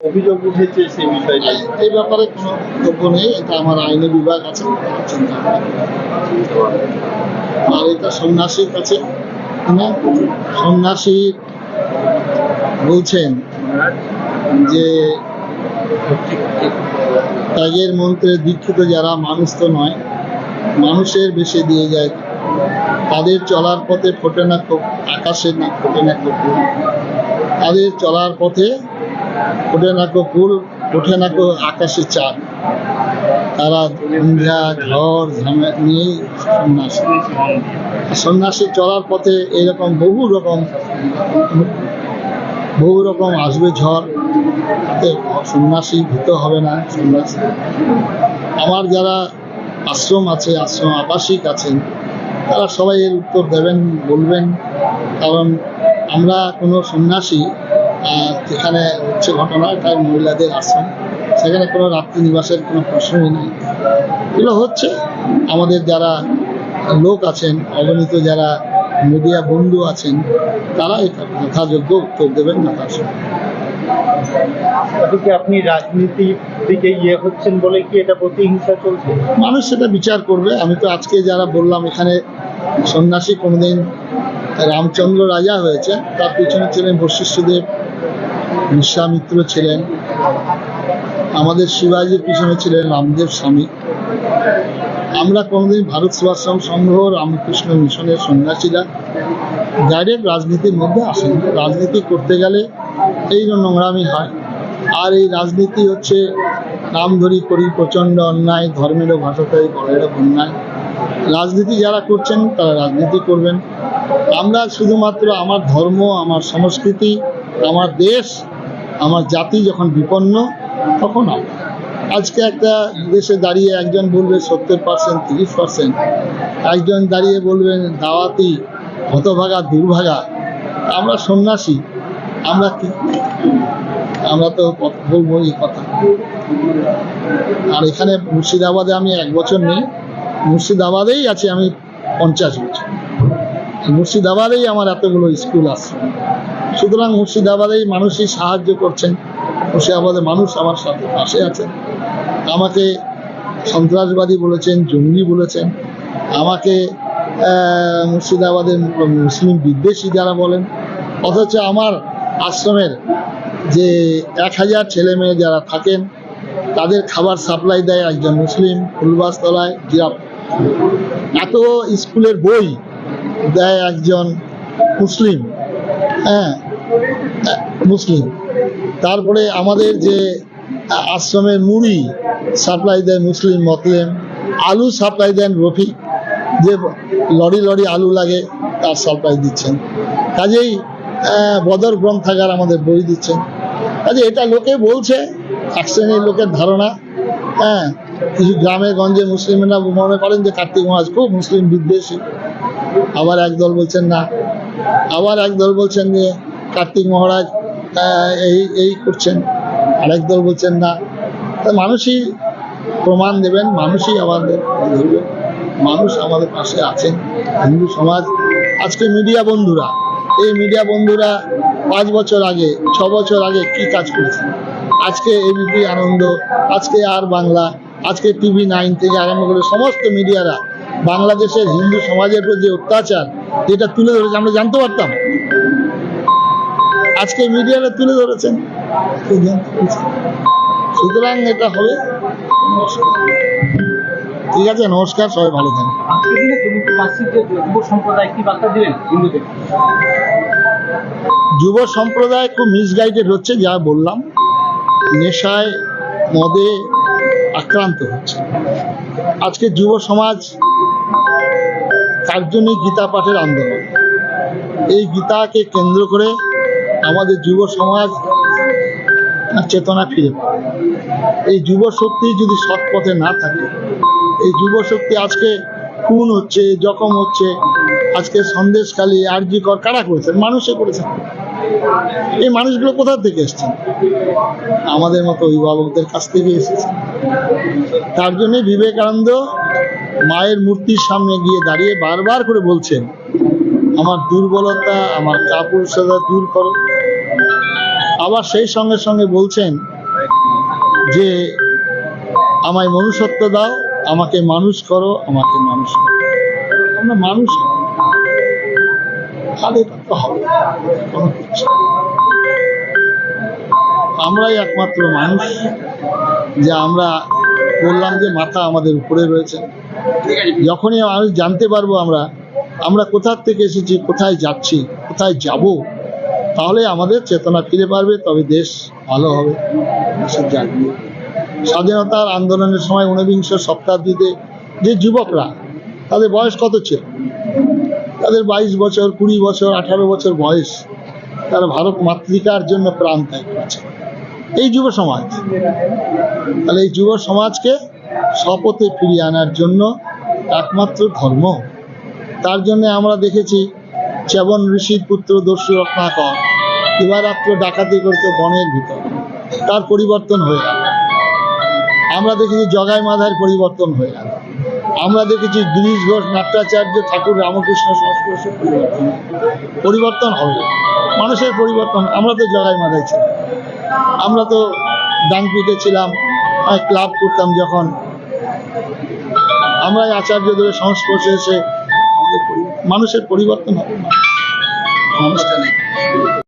অভিযোগ উঠেছে সেই বিষয়টা এই ব্যাপারে কোনো বক্তব্য নেই, এটা আমার আইনি বিভাগ আছে। আর এটা সন্ন্যাসীর কাছে। সন্ন্যাসী বলছেন যে ত্যাগের মন্ত্রে দীক্ষিত যারা মানুষ তো নয়, মানুষের বেশে দিয়ে যায়। তাদের চলার পথে ফোটে না আকাশে না ফোটে না তাদের চলার পথে ফোটে না কো ফুল ওঠে না কো আকাশে চাঁদ। তারা ঝড় ঝামে নিয়েই সন্ন্যাসী। সন্ন্যাসী চলার পথে এরকম বহু রকম বহু রকম আসবে ঝড়। সন্ন্যাসী ভীত হবে না, সন্ন্যাসী। আমার যারা আশ্রম আছে, আশ্রম আবাসিক আছেন, তারা সবাই এর উত্তর দেবেন, বলবেন। কারণ আমরা কোনো সন্ন্যাসী যেখানে হচ্ছে ঘটনা এটা মহিলাদের আশ্রম। সেখানে কোনো রাত্রি নিবাসের কোনো প্রশ্নই নেই। এগুলো হচ্ছে। আমাদের যারা লোক আছেন অগণিত যারা মিডিয়া বন্ধু আছেন তারা এটা যথাযোগ্য উত্তর দেবেন না তার সঙ্গে। আপনি রাজনীতির দিকে ইয়ে হচ্ছেন বলে কি এটা প্রতিহিংসা চলছে? মানুষ সেটা বিচার করবে। আমি তো আজকে যারা বললাম এখানে সন্ন্যাসী কোনোদিন রামচন্দ্র রাজা হয়েছে তার পিছনে ছিলেন বশিষ্ঠদেব বিশ্বামিত্র ছিলেন, আমাদের শিবাজির পিছনে ছিলেন রামদেব স্বামী। আমরা কোনোদিন ভারত সেবাশ্রম সংঘ রামকৃষ্ণ মিশনের সন্ন্যাসীরা ডাইরেক্ট রাজনীতির মধ্যে আসেন। রাজনীতি করতে গেলে এই নোংরামি হয়, আর এই রাজনীতি হচ্ছে নাম ধরি করি, প্রচণ্ড অন্যায়, ধর্মেরও ভাষাটাই বড়েরও অন্যায়। রাজনীতি যারা করছেন, তারা রাজনীতি করবেন। আমরা শুধুমাত্র আমার ধর্ম, আমার সংস্কৃতি আমার দেশ, আমার জাতি যখন বিপন্ন, তখন আমরা আজকে একটা দেশে দাঁড়িয়ে একজন বলবে সত্তর পার্সেন্ট, তিরিশ পার্সেন্ট। একজন দাঁড়িয়ে বলবেন দাওয়াতি, হতভাগা, দুর্ভাগা। আমরা সন্ন্যাসী, আমরা কি? আমরা তো বলব এই কথা। আর এখানে মুর্শিদাবাদে আমি এক বছর নেই। মুর্শিদাবাদেই আছি আমি পঞ্চাশ বছর। মুর্শিদাবাদেই আমার এতগুলো স্কুল আছে। সুতরাং মুর্শিদাবাদেই মানুষই সাহায্য করছেন। মুর্শিদাবাদের মানুষ আমার সাথে পাশে আছেন। আমাকে সন্ত্রাসবাদী বলেছেন, জঙ্গি বলেছেন। আমাকে মুর্শিদাবাদের মুসলিম বিদ্বেষী যারা বলেন, অথচ আমার আশ্রমের যে এক হাজার ছেলে মেয়ে যারা থাকেন, তাদের খাবার সাপ্লাই দেয় একজন মুসলিম ফুলবাসতলায় জিরাপ এত স্কুলের বই দেয় একজন মুসলিম। হ্যাঁ মুসলিম। তারপরে আমাদের যে আ- আশ্রমের মুড়ি সাপ্লাই দেয় মুসলিম মতলেম আলু সাপ্লাই দেন রফিক, যে লরি লরি আলু লাগে, তার সাপ্লাই দিচ্ছেন। কাজেই বদর গ্রন্থাগার আমাদের বই দিচ্ছেন। কাজে এটা লোকে বলছে এক শ্রেণির লোকের ধারণা। হ্যাঁ কিছু গ্রামে গঞ্জে মুসলিমরা মনে করেন যে কার্তিক মাস খুব মুসলিম বিদ্বেষী। আবার একদল বলছেন, না আবার একদল বলছেন যে কার্তিক মহারাজ এই এই করছেন। আরেক দল বলছেন না। মানুষই প্রমাণ দেবেন, মানুষই আমাদের মানুষ আমাদের পাশে আছেন, হিন্দু সমাজ। আজকে মিডিয়া বন্ধুরা, এই মিডিয়া বন্ধুরা পাঁচ বছর আগে, ছ বছর আগে কি কাজ করেছেন আজকে এবিপি আনন্দ, আজকে আর বাংলা, আজকে টিভি নাইন থেকে আরম্ভ করে সমস্ত মিডিয়ারা বাংলাদেশের হিন্দু সমাজের উপর যে অত্যাচার যেটা তুলে ধরেছে আমরা জানতে পারতাম। আজকে মিডিয়ারা তুলে ধরেছেন। সুতরাং এটা হবে। ঠিক আছে নমস্কার সবাই ভালো দিবেন যুব সম্প্রদায় খুব মিসগাইডেড হচ্ছে যা বললাম। নেশায় মদে আক্রান্ত হচ্ছে। আজকে যুব সমাজ তার জন্যই গীতা পাঠের আন্দোলন। এই গীতাকে কেন্দ্র করে আমাদের যুব সমাজ তার চেতনা ফিরে এই যুব শক্তি যদি সৎ পথে না থাকে, এই যুব শক্তি আজকে খুন হচ্ছে, জখম হচ্ছে, আজকে সন্দেশখালী, আরজি কর, কারা করেছেন মানুষে করেছেন এই মানুষগুলো কোথা থেকে এসছেন আমাদের মতো অভিভাবকদের কাছ থেকে এসেছে। তার জন্য বিবেকানন্দ মায়ের মূর্তির সামনে গিয়ে দাঁড়িয়ে বারবার করে বলছেন, আমার দুর্বলতা, আমার কাপুরুষতা দূর করো। আবার সেই সঙ্গে সঙ্গে বলছেন যে, আমায় মনুষ্যত্ব দাও, আমাকে মানুষ করো, আমাকে মানুষ করো। আমরা মানুষ। আমরাই একমাত্র মানুষ যে আমরা বললাম যে মাথা আমাদের উপরে রয়েছে। যখনই আমি জানতে পারব আমরা আমরা কোথার থেকে এসেছি, কোথায় যাচ্ছি, কোথায় যাব, তাহলে আমাদের চেতনা ফিরে পারবে, তবে দেশ ভালো হবে। স্বাধীনতার আন্দোলনের সময় ঊনবিংশ শতাব্দীতে যে যুবকরা, তাদের বয়স কত ছিল? তাদের বাইশ বছর, কুড়ি বছর, আঠারো বছর বয়স, তারা ভারত মাতৃকার জন্য প্রাণ ত্যাগ করেছে। এই যুব সমাজ। তাহলে এই যুব সমাজকে শপথে ফিরিয়ে আনার জন্য একমাত্র ধর্ম। তার জন্য আমরা দেখেছি চেবন ঋষির পুত্র দস্যু রত্নাকর দিবারাত্র ডাকাতি করতে বনের ভিতর। তার পরিবর্তন হয়ে গেল। আমরা দেখেছি জগাই মাধার পরিবর্তন হয়ে গেল। আমরা দেখেছি গিরিশ ঘোষ, নাট্যাচার্য, ঠাকুর রামকৃষ্ণ সংস্পর্শ পরিবর্তন। হবে। মানুষের পরিবর্তন। আমরা তো জগাই মাধায় ছিলাম। আমরা তো ডানপিটে ছিলাম ক্লাব করতাম যখন। আমরা আচার্যদের সংস্পর্শে এসে আমাদের মানুষের পরিবর্তন হবে মানুষটা নেই।